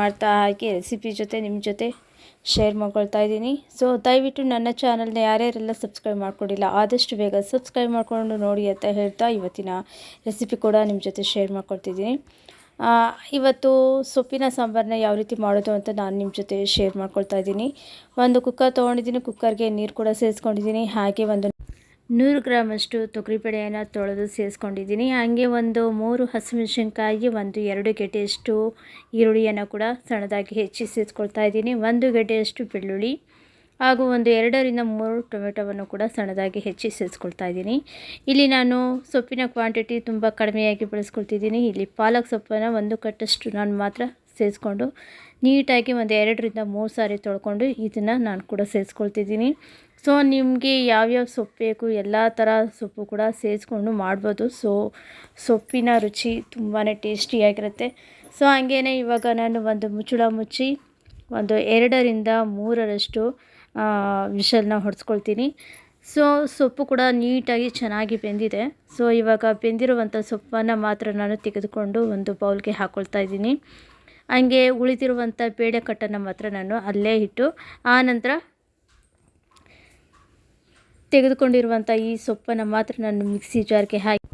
ಮಾಡ್ತಾ ಹಾಗೆ ರೆಸಿಪಿ ಜೊತೆ ನಿಮ್ಮ ಜೊತೆ ಶೇರ್ ಮಾಡ್ಕೊಳ್ತಾ ಇದ್ದೀನಿ. ಸೊ ದಯವಿಟ್ಟು ನನ್ನ ಚಾನಲ್ನ ಯಾರ್ಯಾರೆಲ್ಲ ಸಬ್ಸ್ಕ್ರೈಬ್ ಮಾಡ್ಕೊಂಡಿಲ್ಲ, ಆದಷ್ಟು ಬೇಗ ಸಬ್ಸ್ಕ್ರೈಬ್ ಮಾಡಿಕೊಂಡು ನೋಡಿ ಅಂತ ಹೇಳ್ತಾ ಇವತ್ತಿನ ರೆಸಿಪಿ ಕೂಡ ನಿಮ್ಮ ಜೊತೆ ಶೇರ್ ಮಾಡ್ಕೊಳ್ತಿದ್ದೀನಿ. ಇವತ್ತು ಸೊಪ್ಪಿನ ಸಾಂಬಾರನ್ನ ಯಾವ ರೀತಿ ಮಾಡೋದು ಅಂತ ನಾನು ನಿಮ್ಮ ಜೊತೆ ಶೇರ್ ಮಾಡ್ಕೊಳ್ತಾ ಇದ್ದೀನಿ. ಒಂದು ಕುಕ್ಕರ್ ತೊಗೊಂಡಿದ್ದೀನಿ ಕುಕ್ಕರ್ಗೆ ನೀರು ಕೂಡ ಸೇರಿಸ್ಕೊಂಡಿದ್ದೀನಿ, ಹಾಗೆ ಒಂದು ನೂರು ಗ್ರಾಮಷ್ಟು ತೊಗರಿಬೇಳೆಯನ್ನು ತೊಳೆದು ಸೇರಿಸ್ಕೊಂಡಿದ್ದೀನಿ. ಹಾಗೆ ಒಂದು ಮೂರು ಹಸಿಮೆಣಸಿನ್ಕಾಯಿ, ಒಂದು ಎರಡು ಗೆಡ್ಡೆಯಷ್ಟು ಈರುಳ್ಳಿಯನ್ನು ಕೂಡ ಸಣ್ಣದಾಗಿ ಹೆಚ್ಚಿ ಸೇರಿಸ್ಕೊಳ್ತಾ ಇದ್ದೀನಿ. ಒಂದು ಗೆಡ್ಡೆಯಷ್ಟು ಬೆಳ್ಳುಳ್ಳಿ ಹಾಗೂ ಒಂದು ಎರಡರಿಂದ ಮೂರು ಟೊಮೆಟೊವನ್ನು ಕೂಡ ಸಣ್ಣದಾಗಿ ಹೆಚ್ಚಿ ಸೇರಿಸ್ಕೊಳ್ತಾ ಇದ್ದೀನಿ. ಇಲ್ಲಿ ನಾನು ಸೊಪ್ಪಿನ ಕ್ವಾಂಟಿಟಿ ತುಂಬ ಕಡಿಮೆಯಾಗಿ ಬಳಸ್ಕೊಳ್ತಿದ್ದೀನಿ. ಇಲ್ಲಿ ಪಾಲಕ್ ಸೊಪ್ಪನ್ನು ಒಂದು ಕಟ್ಟಷ್ಟು ನಾನು ಮಾತ್ರ ಸೇರಿಸ್ಕೊಂಡು ನೀಟಾಗಿ ಒಂದು ಎರಡರಿಂದ ಮೂರು ಸಾರಿ ತೊಳ್ಕೊಂಡು ಇದನ್ನು ನಾನು ಕೂಡ ಸೇರಿಸ್ಕೊಳ್ತಿದ್ದೀನಿ. ಸೊ ನಿಮಗೆ ಯಾವ್ಯಾವ ಸೊಪ್ಪು ಬೇಕು, ಎಲ್ಲ ಥರ ಸೊಪ್ಪು ಕೂಡ ಸೇರಿಸ್ಕೊಂಡು ಮಾಡ್ಬೋದು. ಸೊ ಸೊಪ್ಪಿನ ರುಚಿ ತುಂಬಾ ಟೇಸ್ಟಿಯಾಗಿರುತ್ತೆ ಸೊ ಹಂಗೇ ಇವಾಗ ನಾನು ಒಂದು ಮುಚ್ಚುಳ ಮುಚ್ಚಿ ಒಂದು ಎರಡರಿಂದ ಮೂರರಷ್ಟು ವಿಷಲ್ನ ಹೊಡೆಸ್ಕೊಳ್ತೀನಿ. ಸೊ ಸೊಪ್ಪು ಕೂಡ ನೀಟಾಗಿ ಚೆನ್ನಾಗಿ ಬೆಂದಿದೆ. ಸೊ ಇವಾಗ ಬೆಂದಿರುವಂಥ ಸೊಪ್ಪನ್ನು ಮಾತ್ರ ನಾನು ತೆಗೆದುಕೊಂಡು ಒಂದು ಬೌಲ್ಗೆ ಹಾಕ್ಕೊಳ್ತಾ ಇದ್ದೀನಿ. ಹಂಗೆ ಉಳಿದಿರುವಂಥ ಬೇಳೆ ಕಟ್ಟನ್ನು ಮಾತ್ರ ನಾನು ಅಲ್ಲೇ ಇಟ್ಟು ಆ ನಂತರ ತೆಗೆದುಕೊಂಡಿರುವಂಥ ಈ ಸೊಪ್ಪನ್ನು ಮಾತ್ರ ನಾನು ಮಿಕ್ಸಿ ಜಾರ್ಗೆ ಹಾಕಿ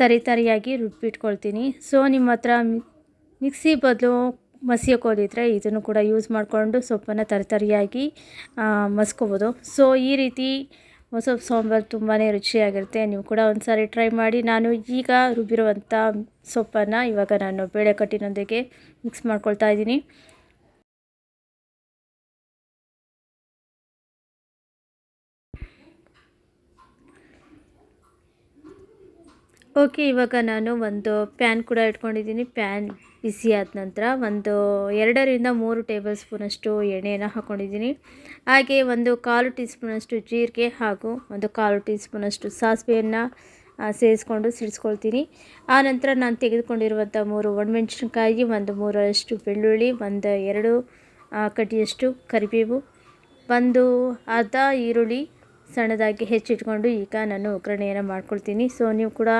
ತರಿ ತರಿಯಾಗಿ ರುಬ್ಬಿಟ್ಕೊಳ್ತೀನಿ. ಸೊ, ನಿಮ್ಮ ಹತ್ರ ಮಿಕ್ಸಿ ಬದಲು ಮಸಿಯ ಕೋದಿದ್ರೆ ಇದನ್ನು ಕೂಡ ಯೂಸ್ ಮಾಡಿಕೊಂಡು ಸೊಪ್ಪನ್ನು ತರಿತರಿಯಾಗಿ ಮಸ್ಕೋಬೋದು. ಸೊ, ಈ ರೀತಿ ಮೊಸರು ಸಾಂಬಾರು ತುಂಬಾ ರುಚಿಯಾಗಿರುತ್ತೆ. ನೀವು ಕೂಡ ಒಂದು ಸಾರಿ ಟ್ರೈ ಮಾಡಿ. ನಾನು ಈಗ ರುಬ್ಬಿರುವಂಥ ಸೊಪ್ಪನ್ನು ಇವಾಗ ನಾನು ಬೇಳೆ ಕಟ್ಟಿನೊಂದಿಗೆ ಮಿಕ್ಸ್ ಮಾಡ್ಕೊಳ್ತಾ ಇದ್ದೀನಿ. ಓಕೆ, ಇವಾಗ ನಾನು ಒಂದು ಪ್ಯಾನ್ ಕೂಡ ಇಟ್ಕೊಂಡಿದ್ದೀನಿ. ಪ್ಯಾನ್ ಬಿಸಿ ಆದ ನಂತರ ಒಂದು ಎರಡರಿಂದ ಮೂರು ಟೇಬಲ್ ಸ್ಪೂನಷ್ಟು ಎಣ್ಣೆಯನ್ನು ಹಾಕ್ಕೊಂಡಿದ್ದೀನಿ ಹಾಗೆ ಒಂದು ಕಾಲು ಟೀ ಸ್ಪೂನಷ್ಟು ಜೀರಿಗೆ ಹಾಗೂ ಒಂದು ಕಾಲು ಟೀ ಸ್ಪೂನಷ್ಟು ಸಾಸಿವೆಯನ್ನು ಸೇರಿಸ್ಕೊಂಡು ಸಿಡಿಸ್ಕೊಳ್ತೀನಿ. ಆ ನಂತರ ನಾನು ತೆಗೆದುಕೊಂಡಿರುವಂಥ ಮೂರು ಒಣಮೆಣಸಿನ್ಕಾಯಿ, ಒಂದು ಮೂರರಷ್ಟು ಬೆಳ್ಳುಳ್ಳಿ, ಒಂದು ಎರಡು ಕಡ್ಡಿಯಷ್ಟು ಕರಿಬೇವು, ಒಂದು ಅರ್ಧ ಈರುಳ್ಳಿ ಸಣ್ಣದಾಗಿ ಹೆಚ್ಚಿಟ್ಕೊಂಡು ಈಗ ನಾನು ಒಗ್ಗರಣೆಯನ್ನು ಮಾಡ್ಕೊಳ್ತೀನಿ. ಸೊ ನೀವು ಕೂಡ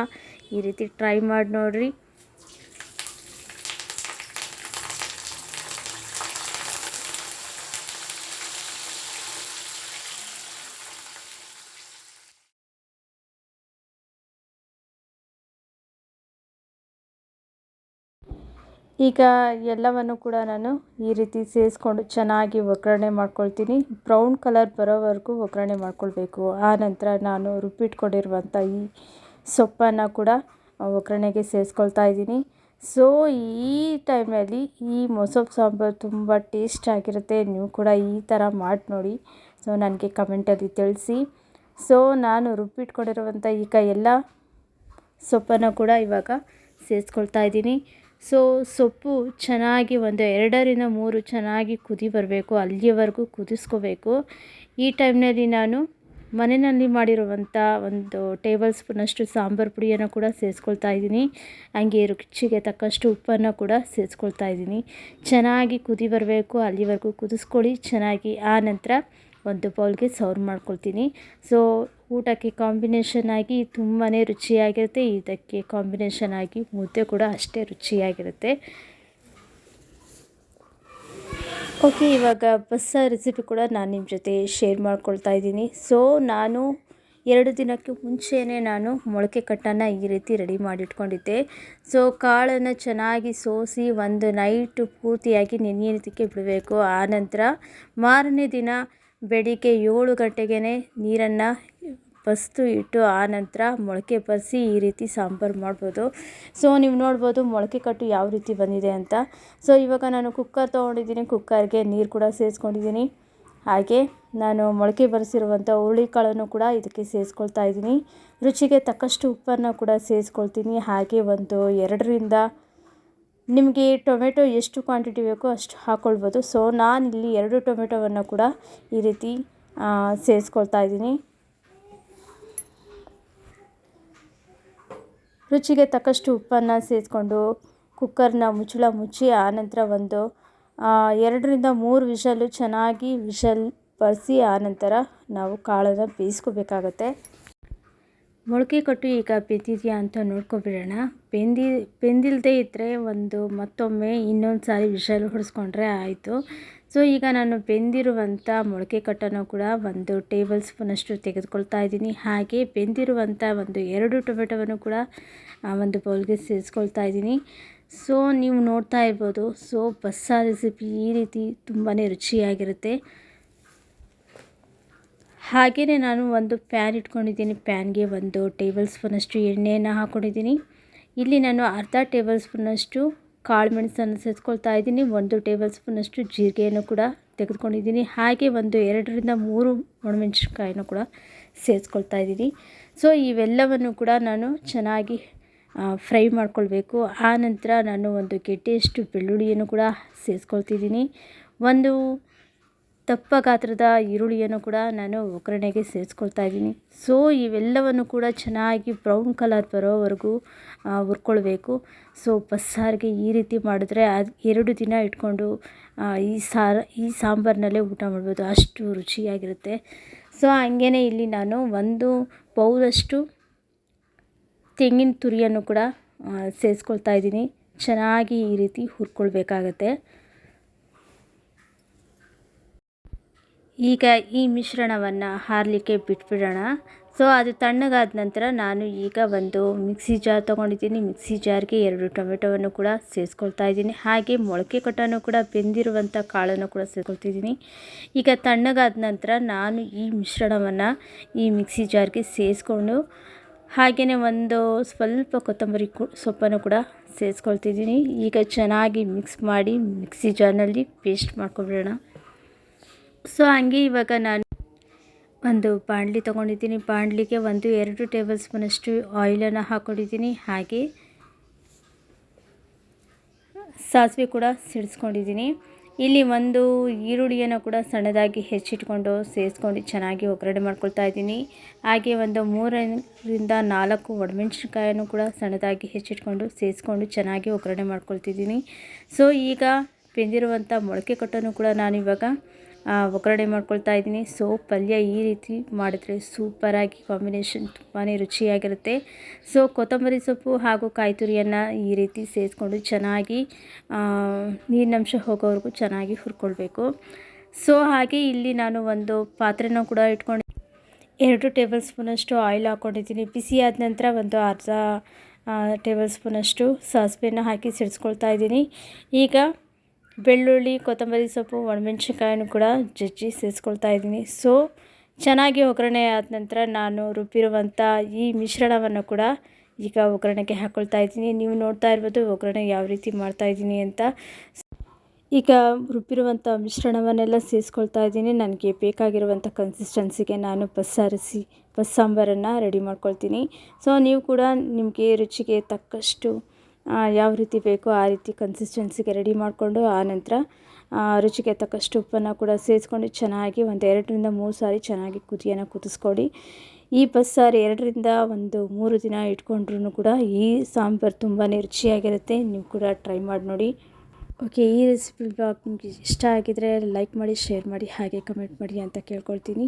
ಈ ರೀತಿ ಟ್ರೈ ಮಾಡಿ ನೋಡಿರಿ. ಈಗ ಎಲ್ಲವನ್ನು ಕೂಡ ನಾನು ಈ ರೀತಿ ಸೇರಿಸ್ಕೊಂಡು ಚೆನ್ನಾಗಿ ಒಗ್ಗರಣೆ ಮಾಡ್ಕೊಳ್ತೀನಿ. ಬ್ರೌನ್ ಕಲರ್ ಬರೋವರೆಗೂ ಒಗ್ಗರಣೆ ಮಾಡ್ಕೊಳ್ಬೇಕು. ಆ ನಂತರ ನಾನು ರುಬ್ಬಿಟ್ಕೊಂಡಿರುವಂಥ ಈ ಸೊಪ್ಪನ್ನು ಕೂಡ ಒಗ್ಗರಣೆಗೆ ಸೇರಿಸ್ಕೊಳ್ತಾ ಇದ್ದೀನಿ. ಸೊ ಈ ಟೈಮಲ್ಲಿ ಈ ಮೊಸೊಪ್ಪು ಸಾಂಬಾರು ತುಂಬ ಟೇಸ್ಟ್ ಆಗಿರುತ್ತೆ. ನೀವು ಕೂಡ ಈ ಥರ ಮಾಡಿ ನೋಡಿ. ಸೊ ನನಗೆ ಕಮೆಂಟಲ್ಲಿ ತಿಳಿಸಿ. ಸೊ ನಾನು ರುಬ್ಬಿಟ್ಕೊಂಡಿರುವಂಥ ಈಗ ಎಲ್ಲ ಸೊಪ್ಪನ್ನು ಕೂಡ ಇವಾಗ ಸೇರಿಸ್ಕೊಳ್ತಾ ಇದ್ದೀನಿ. ಸೊ ಸೊಪ್ಪು ಚೆನ್ನಾಗಿ ಒಂದು ಎರಡರಿಂದ ಮೂರು ಚೆನ್ನಾಗಿ ಕುದಿ ಬರಬೇಕು, ಅಲ್ಲಿಯವರೆಗೂ ಕುದಿಸ್ಕೋಬೇಕು. ಈ ಟೈಮ್ನಲ್ಲಿ ನಾನು ಮನೆಯಲ್ಲಿ ಮಾಡಿರುವಂಥ ಒಂದು ಟೇಬಲ್ ಸ್ಪೂನಷ್ಟು ಸಾಂಬಾರು ಪುಡಿಯನ್ನು ಕೂಡ ಸೇರಿಸ್ಕೊಳ್ತಾ ಇದ್ದೀನಿ. ಹಂಗೆ ರುಚಿಗೆ ತಕ್ಕಷ್ಟು ಉಪ್ಪನ್ನು ಕೂಡ ಸೇರಿಸ್ಕೊಳ್ತಾ ಇದ್ದೀನಿ. ಚೆನ್ನಾಗಿ ಕುದಿ ಬರಬೇಕು, ಅಲ್ಲಿವರೆಗೂ ಕುದಿಸ್ಕೊಳ್ಳಿ, ಚೆನ್ನಾಗಿ. ಆ ನಂತರ ಒಂದು ಬೌಲ್ಗೆ ಸರ್ವ್ ಮಾಡ್ಕೊಳ್ತೀನಿ. ಸೊ ಊಟಕ್ಕೆ ಕಾಂಬಿನೇಷನ್ ಆಗಿ ತುಂಬಾ ರುಚಿಯಾಗಿರುತ್ತೆ. ಇದಕ್ಕೆ ಕಾಂಬಿನೇಷನ್ ಆಗಿ ಮುದ್ದೆ ಕೂಡ ಅಷ್ಟೇ ರುಚಿಯಾಗಿರುತ್ತೆ. ಓಕೆ ಇವಾಗ ಬಸ್ಸ ರೆಸಿಪಿ ಕೂಡ ನಾನು ನಿಮ್ಮ ಜೊತೆ ಶೇರ್ ಮಾಡ್ಕೊಳ್ತಾ ಇದ್ದೀನಿ. ಸೊ ನಾನು ಎರಡು ದಿನಕ್ಕೆ ಮುಂಚೆಯೇ ನಾನು ಮೊಳಕೆ ಕಟ್ಟನ್ನು ಈ ರೀತಿ ರೆಡಿ ಮಾಡಿಟ್ಕೊಂಡಿದ್ದೆ. ಸೊ ಕಾಳನ್ನು ಚೆನ್ನಾಗಿ ಸೋಸಿ ಒಂದು ನೈಟು ಪೂರ್ತಿಯಾಗಿ ನೆನೆಯೋದಕ್ಕೆ ಬಿಡಬೇಕು. ಆನಂತರ ಮಾರನೇ ದಿನ ಬೆಳಿಗ್ಗೆ ಏಳು ಗಂಟೆಗೇ ನೀರನ್ನು ಬಸ್ತು ಇಟ್ಟು ಆನಂತರ ನಂತರ ಮೊಳಕೆ ಬರಿಸಿ ಈ ರೀತಿ ಸಾಂಬಾರು ಮಾಡ್ಬೋದು. ಸೊ, ನೀವು ನೋಡ್ಬೋದು ಮೊಳಕೆ ಕಟ್ಟು ಯಾವ ರೀತಿ ಬಂದಿದೆ ಅಂತ. ಸೊ, ಇವಾಗ ನಾನು ಕುಕ್ಕರ್ ತೊಗೊಂಡಿದ್ದೀನಿ. ಕುಕ್ಕರ್ಗೆ ನೀರು ಕೂಡ ಸೇರಿಸ್ಕೊಂಡಿದ್ದೀನಿ. ಹಾಗೆ ನಾನು ಮೊಳಕೆ ಬರೆಸಿರುವಂಥ ಹುರುಳಿಕಾಳನ್ನು ಕೂಡ ಇದಕ್ಕೆ ಸೇರಿಸ್ಕೊಳ್ತಾ ಇದ್ದೀನಿ. ರುಚಿಗೆ ತಕ್ಕಷ್ಟು ಉಪ್ಪನ್ನು ಕೂಡ ಸೇರಿಸ್ಕೊಳ್ತೀನಿ. ಹಾಗೆ ಒಂದು ಎರಡರಿಂದ ನಿಮಗೆ ಟೊಮೆಟೊ ಎಷ್ಟು ಕ್ವಾಂಟಿಟಿ ಬೇಕೋ ಅಷ್ಟು ಹಾಕ್ಕೊಳ್ಬೋದು ಸೊ ನಾನಿಲ್ಲಿ ಎರಡು ಟೊಮೆಟೊವನ್ನು ಕೂಡ ಈ ರೀತಿ ಸೇರಿಸ್ಕೊಳ್ತಾ ಇದ್ದೀನಿ. ರುಚಿಗೆ ತಕ್ಕಷ್ಟು ಉಪ್ಪನ್ನು ಸೇರಿಸ್ಕೊಂಡು ಕುಕ್ಕರ್ನ ಮುಚ್ಚಳ ಮುಚ್ಚಿ ಆನಂತರ ಒಂದು ಎರಡರಿಂದ ಮೂರು ವಿಷಲು ಚೆನ್ನಾಗಿ ವಿಷಲ್ ಬರೆಸಿ ಆನಂತರ ನಾವು ಕಾಳನ್ನು ಬೇಯಿಸ್ಕೋಬೇಕಾಗತ್ತೆ. ಮೊಳಕೆ ಕಟ್ಟು ಈಗ ಬೆಂದಿದೆಯಾ ಅಂತ ನೋಡ್ಕೊಬಿಡೋಣ ಬೆಂದಿ ಬೆಂದಿಲ್ಲದೆ ಇದ್ದರೆ ಒಂದು ಮತ್ತೊಮ್ಮೆ ಇನ್ನೊಂದು ಸಾರಿ ವಿಷಲ್ ಹೊಡೆಸ್ಕೊಂಡ್ರೆ ಆಯಿತು. ಸೊ, ಈಗ ನಾನು ಬೆಂದಿರುವಂಥ ಮೊಳಕೆ ಕಟ್ಟನ್ನು ಕೂಡ ಒಂದು ಟೇಬಲ್ ಸ್ಪೂನಷ್ಟು ತೆಗೆದುಕೊಳ್ತಾ ಇದ್ದೀನಿ. ಹಾಗೆ ಬೆಂದಿರುವಂಥ ಒಂದು ಎರಡು ಟೊಮೆಟೊವನ್ನು ಕೂಡ ಒಂದು ಬೌಲ್ಗೆ ಸೇರಿಸ್ಕೊಳ್ತಾ ಇದ್ದೀನಿ. ಸೊ, ನೀವು ನೋಡ್ತಾ ಇರ್ಬೋದು, ಸೊ ಬಸ್ಸಾರು ರೆಸಿಪಿ ಈ ರೀತಿ ತುಂಬಾ ರುಚಿಯಾಗಿರುತ್ತೆ. ಹಾಗೆಯೇ ನಾನು ಒಂದು ಪ್ಯಾನ್ ಇಟ್ಕೊಂಡಿದ್ದೀನಿ. ಪ್ಯಾನ್ಗೆ ಒಂದು ಟೇಬಲ್ ಸ್ಪೂನಷ್ಟು ಎಣ್ಣೆಯನ್ನು ಹಾಕ್ಕೊಂಡಿದ್ದೀನಿ ಇಲ್ಲಿ ನಾನು ಅರ್ಧ ಟೇಬಲ್ ಸ್ಪೂನಷ್ಟು ಕಾಳು ಮೆಣಸನ್ನು ಸೇರಿಸ್ಕೊಳ್ತಾ ಇದ್ದೀನಿ. ಒಂದು ಟೇಬಲ್ ಸ್ಪೂನಷ್ಟು ಜೀರಿಗೆಯನ್ನು ಕೂಡ ತೆಗೆದುಕೊಂಡಿದ್ದೀನಿ. ಹಾಗೆ ಒಂದು ಎರಡರಿಂದ ಮೂರು ಒಣಮೆಣಸಿನ್ಕಾಯನ್ನು ಕೂಡ ಸೇರಿಸ್ಕೊಳ್ತಾ ಇದ್ದೀನಿ. ಸೊ ಇವೆಲ್ಲವನ್ನು ಕೂಡ ನಾನು ಚೆನ್ನಾಗಿ ಫ್ರೈ ಮಾಡ್ಕೊಳ್ಬೇಕು. ಆನಂತರ ನಂತರ ನಾನು ಒಂದು ಗೆಡ್ಡೆಯಷ್ಟು ಬೆಳ್ಳುಳ್ಳಿಯನ್ನು ಕೂಡ ಸೇರಿಸ್ಕೊಳ್ತಿದ್ದೀನಿ ಒಂದು ದಪ್ಪ ಗಾತ್ರದ ಈರುಳ್ಳಿಯನ್ನು ಕೂಡ ನಾನು ಒಗ್ಗರಣೆಗೆ ಸೇರಿಸ್ಕೊಳ್ತಾ ಇದ್ದೀನಿ. ಸೊ ಇವೆಲ್ಲವನ್ನು ಕೂಡ ಚೆನ್ನಾಗಿ ಬ್ರೌನ್ ಕಲರ್ ಬರೋವರೆಗೂ ಹುರ್ಕೊಳ್ಬೇಕು. ಸೊ ಬಸ್ಸಾರಿಗೆ ಈ ರೀತಿ ಮಾಡಿದ್ರೆ ಅದು ಎರಡು ದಿನ ಇಟ್ಕೊಂಡು ಈ ಸಾರು, ಈ ಸಾಂಬಾರಿನಲ್ಲೇ ಊಟ ಮಾಡ್ಬೋದು. ಅಷ್ಟು ರುಚಿಯಾಗಿರುತ್ತೆ. ಸೊ ಹಂಗೇ ಇಲ್ಲಿ ನಾನು ಒಂದು ಬೌಲಷ್ಟು ತೆಂಗಿನ ತುರಿಯನ್ನು ಕೂಡ ಸೇರಿಸ್ಕೊಳ್ತಾ ಇದ್ದೀನಿ. ಚೆನ್ನಾಗಿ ಈ ರೀತಿ ಹುರ್ಕೊಳ್ಬೇಕಾಗತ್ತೆ. ಈಗ ಈ ಮಿಶ್ರಣವನ್ನು ಹಾರಲಿಕ್ಕೆ ಬಿಟ್ಬಿಡೋಣ. ಸೊ ಅದು ತಣ್ಣಗಾದ ನಂತರ ನಾನು ಈಗ ಒಂದು ಮಿಕ್ಸಿ ಜಾರ್ ತೊಗೊಂಡಿದ್ದೀನಿ. ಮಿಕ್ಸಿ ಜಾರ್ಗೆ ಎರಡು ಟೊಮೆಟೊವನ್ನು ಕೂಡ ಸೇರಿಸ್ಕೊಳ್ತಾ ಇದ್ದೀನಿ. ಹಾಗೆ ಮೊಳಕೆ ಕಟ್ಟನ್ನು ಕೂಡ ಬೆಂದಿರುವಂಥ ಕಾಳನ್ನು ಕೂಡ ಸೇರ್ಕೊಳ್ತಿದ್ದೀನಿ ಈಗ ತಣ್ಣಗಾದ ನಂತರ ನಾನು ಈ ಮಿಶ್ರಣವನ್ನು ಈ ಮಿಕ್ಸಿ ಜಾರ್ಗೆ ಸೇರಿಸ್ಕೊಂಡು ಹಾಗೆಯೇ ಒಂದು ಸ್ವಲ್ಪ ಕೊತ್ತಂಬರಿ ಸೊಪ್ಪನ್ನು ಕೂಡ ಸೇರಿಸ್ಕೊಳ್ತಿದ್ದೀನಿ ಈಗ ಚೆನ್ನಾಗಿ ಮಿಕ್ಸ್ ಮಾಡಿ ಮಿಕ್ಸಿ ಜಾರ್ನಲ್ಲಿ ಪೇಸ್ಟ್ ಮಾಡ್ಕೊಬಿಡೋಣ. ಸೊ ಹಂಗೆ ಇವಾಗ ನಾನು ಒಂದು ಬಾಣಲಿ ತೊಗೊಂಡಿದ್ದೀನಿ. ಬಾಣಲಿಗೆ ಒಂದು ಎರಡು ಟೇಬಲ್ ಸ್ಪೂನಷ್ಟು ಆಯಿಲನ್ನು ಹಾಕ್ಕೊಂಡಿದ್ದೀನಿ. ಹಾಗೆ ಸಾಸಿವೆ ಕೂಡ ಸಿಡಿಸ್ಕೊಂಡಿದ್ದೀನಿ. ಇಲ್ಲಿ ಒಂದು ಈರುಳ್ಳಿಯನ್ನು ಕೂಡ ಸಣ್ಣದಾಗಿ ಹೆಚ್ಚಿಟ್ಕೊಂಡು ಸೇರಿಸ್ಕೊಂಡು ಚೆನ್ನಾಗಿ ಒಗ್ಗರಣೆ ಮಾಡ್ಕೊಳ್ತಾ ಇದ್ದೀನಿ. ಹಾಗೆ ಒಂದು ಮೂರರಿಂದ ನಾಲ್ಕು ಒಣಮೆಣ್ಸಿನ್ಕಾಯನ್ನು ಕೂಡ ಸಣ್ಣದಾಗಿ ಹೆಚ್ಚಿಟ್ಕೊಂಡು ಸೇರಿಸ್ಕೊಂಡು ಚೆನ್ನಾಗಿ ಒಗ್ಗರಣೆ ಮಾಡ್ಕೊಳ್ತಿದ್ದೀನಿ. ಸೊ ಈಗ ಬೆಂದಿರುವಂಥ ಮೊಳಕೆ ಕಟ್ಟನ್ನು ಕೂಡ ನಾನಿವಾಗ ಒಗ್ಗರಣೆ ಮಾಡ್ಕೊಳ್ತಾ ಇದ್ದೀನಿ. ಸೊ ಪಲ್ಯ ಈ ರೀತಿ ಮಾಡಿದರೆ ಸೂಪರಾಗಿ ಕಾಂಬಿನೇಷನ್ ತುಂಬಾ ರುಚಿಯಾಗಿರುತ್ತೆ. ಸೊ ಕೊತ್ತಂಬರಿ ಸೊಪ್ಪು ಹಾಗೂ ಕಾಯಿ ತುರಿಯನ್ನು ಈ ರೀತಿ ಸೇರಿಸ್ಕೊಂಡು ಚೆನ್ನಾಗಿ ನೀರಿನಂಶ ಹೋಗೋವರೆಗೂ ಚೆನ್ನಾಗಿ ಹುರ್ಕೊಳ್ಬೇಕು. ಸೊ ಹಾಗೆ ಇಲ್ಲಿ ನಾನು ಒಂದು ಪಾತ್ರೆನೂ ಕೂಡ ಇಟ್ಕೊಂಡು ಎರಡು ಟೇಬಲ್ ಸ್ಪೂನಷ್ಟು ಆಯಿಲ್ ಹಾಕ್ಕೊಂಡಿದ್ದೀನಿ ಬಿಸಿ ಆದ ನಂತರ ಒಂದು ಅರ್ಧ ಟೇಬಲ್ ಸ್ಪೂನಷ್ಟು ಸಾಸಿವೆನ ಹಾಕಿ ಸಿಡಿಸ್ಕೊಳ್ತಾ ಇದ್ದೀನಿ. ಈಗ ಬೆಳ್ಳುಳ್ಳಿ, ಕೊತ್ತಂಬರಿ ಸೊಪ್ಪು ಒಣಮೆಣ್ಸಿನ್ಕಾಯನ್ನು ಕೂಡ ಜಜ್ಜಿ ಸೇರಿಸ್ಕೊಳ್ತಾ ಇದ್ದೀನಿ. ಸೊ ಚೆನ್ನಾಗಿ ಒಗ್ಗರಣೆ ಆದ ನಂತರ ನಾನು ರುಬ್ಬಿರುವಂಥ ಈ ಮಿಶ್ರಣವನ್ನು ಕೂಡ ಈಗ ಒಗ್ಗರಣೆಗೆ ಹಾಕ್ಕೊಳ್ತಾ ಇದ್ದೀನಿ. ನೀವು ನೋಡ್ತಾ ಇರ್ಬೋದು ಒಗ್ಗರಣೆ ಯಾವ ರೀತಿ ಮಾಡ್ತಾ ಇದ್ದೀನಿ ಅಂತ. ಈಗ ರುಬ್ಬಿರುವಂಥ ಮಿಶ್ರಣವನ್ನೆಲ್ಲ ಸೇರಿಸ್ಕೊಳ್ತಾ ಇದ್ದೀನಿ. ನನಗೆ ಬೇಕಾಗಿರುವಂಥ ಕನ್ಸಿಸ್ಟೆನ್ಸಿಗೆ ನಾನು ಬಸ್ಸಾರಿಸಿ ಬಸ್ ಸಾಂಬಾರನ್ನು ರೆಡಿ ಮಾಡ್ಕೊಳ್ತೀನಿ. ಸೊ ನೀವು ಕೂಡ ನಿಮಗೆ ರುಚಿಗೆ ತಕ್ಕಷ್ಟು ಯಾವ ರೀತಿ ಬೇಕೋ ಆ ರೀತಿ ಕನ್ಸಿಸ್ಟೆನ್ಸಿಗೆ ರೆಡಿ ಮಾಡಿಕೊಂಡು ಆನಂತರ ರುಚಿಗೆ ತಕ್ಕಷ್ಟು ಉಪ್ಪನ್ನು ಕೂಡ ಸೇರಿಸ್ಕೊಂಡು ಚೆನ್ನಾಗಿ ಒಂದು ಎರಡರಿಂದ ಮೂರು ಸಾರಿ ಚೆನ್ನಾಗಿ ಕುದಿಯನ್ನು ಕುದಿಸ್ಕೊಡಿ ಈ ಬಸ್ಸಾರು ಎರಡರಿಂದ ಒಂದು ಮೂರು ದಿನ ಇಟ್ಕೊಂಡ್ರೂ ಕೂಡ ಈ ಸಾಂಬಾರು ತುಂಬಾ ರುಚಿಯಾಗಿರುತ್ತೆ. ನೀವು ಕೂಡ ಟ್ರೈ ಮಾಡಿ ನೋಡಿ. ಓಕೆ ಈ ರೆಸಿಪಿ ಬ್ಲಾಗ್ ನಿಮಗೆ ಇಷ್ಟ ಆಗಿದರೆ ಲೈಕ್ ಮಾಡಿ ಶೇರ್ ಮಾಡಿ, ಹಾಗೆ ಕಮೆಂಟ್ ಮಾಡಿ ಅಂತ ಕೇಳ್ಕೊಳ್ತೀನಿ.